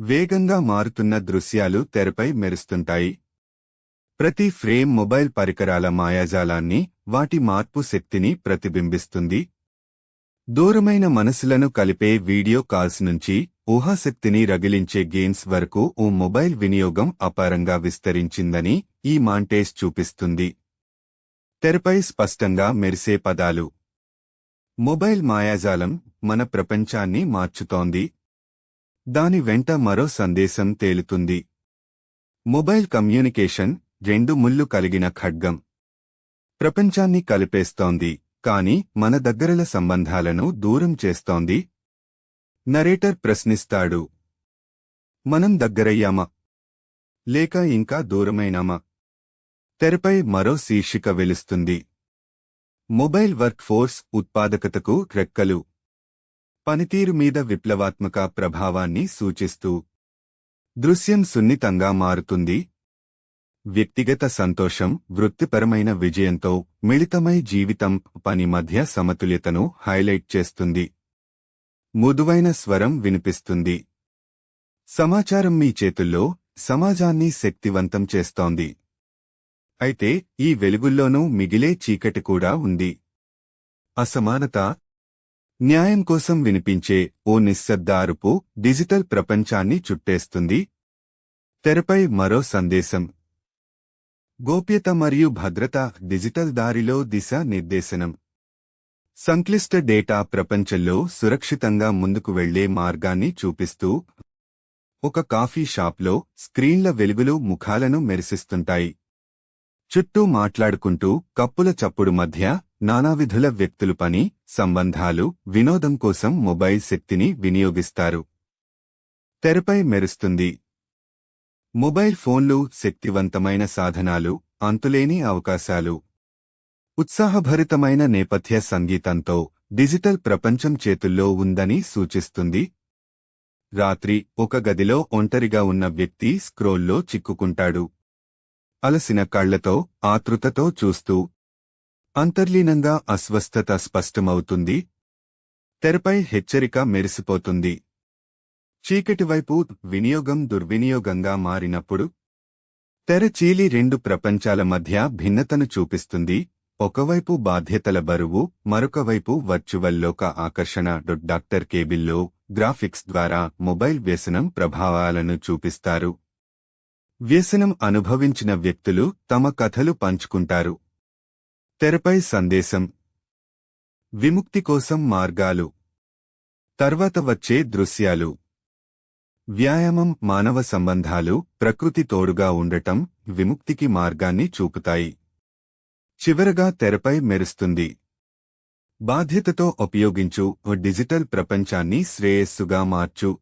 వేగంగా మారుతున్న దృశ్యాలు తెరపై మెరుస్తుంటాయి. ప్రతి ఫ్రేమ్ మొబైల్ పరికరాల మాయాజాలాన్ని వాటి మార్పు శక్తిని ప్రతిబింబిస్తుంది. దూరమైన మనసులను కలిపే వీడియో కాల్స్ నుంచి ఊహాశక్తిని రగిలించే గేమ్స్ వరకు ఓ మొబైల్ వినియోగం అపారంగా విస్తరించిందని ఈ మాంటేజ్ చూపిస్తుంది. తెరపై స్పష్టంగా మెరిసే పదాలు. మొబైల్ మాయాజాలం మన ప్రపంచాన్ని మార్చుతోంది. దాని వెంట మరో సందేశం తేలుతుంది. మొబైల్ కమ్యూనికేషన్ రెండు ముళ్ళు కలిగిన ఖడ్గం. ప్రపంచాన్ని కలిపేస్తోంది కాని మన దగ్గరల సంబంధాలను దూరం చేస్తోంది. నరేటర్ ప్రశ్నిస్తాడు. మనం దగ్గరయ్యామా? లేక ఇంకా దూరమైనామా? తెరపై మరో శీర్షిక వెలుస్తుంది. మొబైల్ వర్క్ ఫోర్స్ ఉత్పాదకతకు రెక్కలు. పనితీరు మీద విప్లవాత్మక ప్రభావాన్ని సూచిస్తూ దృశ్యం సున్నితంగా మారుతుంది. వ్యక్తిగత సంతోషం వృత్తిపరమైన విజయంతో మిళితమై జీవితం పని మధ్య సమతుల్యతను హైలైట్ చేస్తుంది. మృదువైన స్వరం వినిపిస్తుంది. సమాచారం మీ చేతుల్లో సమాజాన్ని శక్తివంతం చేస్తోంది. అయితే ఈ వెలుగుల్లోనూ మిగిలే చీకటి కూడా ఉంది. అసమానత న్యాయం కోసం వినిపించే ఓ నిశ్శబ్ద అరుపు డిజిటల్ ప్రపంచాన్ని చుట్టేస్తుంది. తెరపై మరో సందేశం. గోప్యత మరియు భద్రత డిజిటల్ దారిలో దిశ నిర్దేశనం. సంక్లిష్ట డేటా ప్రపంచంలో సురక్షితంగా ముందుకు వెళ్ళే మార్గాన్ని చూపిస్తూ ఒక కాఫీ షాప్లో స్క్రీన్ల వెలుగులు ముఖాలను మెరిసిస్తుంటాయి. చుట్టూ మాట్లాడుకుంటూ కప్పుల చప్పుడు మధ్య నానావిధుల వ్యక్తులు పని సంబంధాలు వినోదం కోసం మొబైల్ శక్తిని వినియోగిస్తారు. తెరపై మెరుస్తుంది. మొబైల్ ఫోన్లు శక్తివంతమైన సాధనాలు అంతులేని అవకాశాలు. ఉత్సాహభరితమైన నేపథ్య సంగీతంతో డిజిటల్ ప్రపంచం చేతుల్లో ఉందని సూచిస్తుంది. రాత్రి ఒక గదిలో ఒంటరిగా ఉన్న వ్యక్తి స్క్రోల్లో చిక్కుకుంటాడు. అలసిన కళ్ళతో ఆతృతతో చూస్తూ అంతర్లీనంగా అస్వస్థత స్పష్టమవుతుంది. తెరపై హెచ్చరిక మెరిసిపోతుంది. చీకటివైపు వినియోగం దుర్వినియోగంగా మారినప్పుడు తెర చీలి రెండు ప్రపంచాల మధ్య భిన్నతను చూపిస్తుంది. ఒకవైపు బాధ్యతల బరువు మరొకవైపు వర్చువల్ లోక ఆకర్షణ. డాక్టర్ కేబిల్లో గ్రాఫిక్స్ ద్వారా మొబైల్ వ్యసనం ప్రభావాలను చూపిస్తారు. వ్యసనం అనుభవించిన వ్యక్తులు తమ కథలు పంచుకుంటారు. తెరపై సందేశం. విముక్తి కోసం మార్గాలు. తర్వాత వచ్చే దృశ్యాలు. వ్యాయామం మానవ సంబంధాలు ప్రకృతి తోడుగా ఉండటం విముక్తికి మార్గాన్ని చూపుతాయి. చివరగా తెరపై మెరుస్తుంది. బాధ్యతతో ఉపయోగించు ఓ డిజిటల్ ప్రపంచాన్ని శ్రేయస్సుగా మార్చు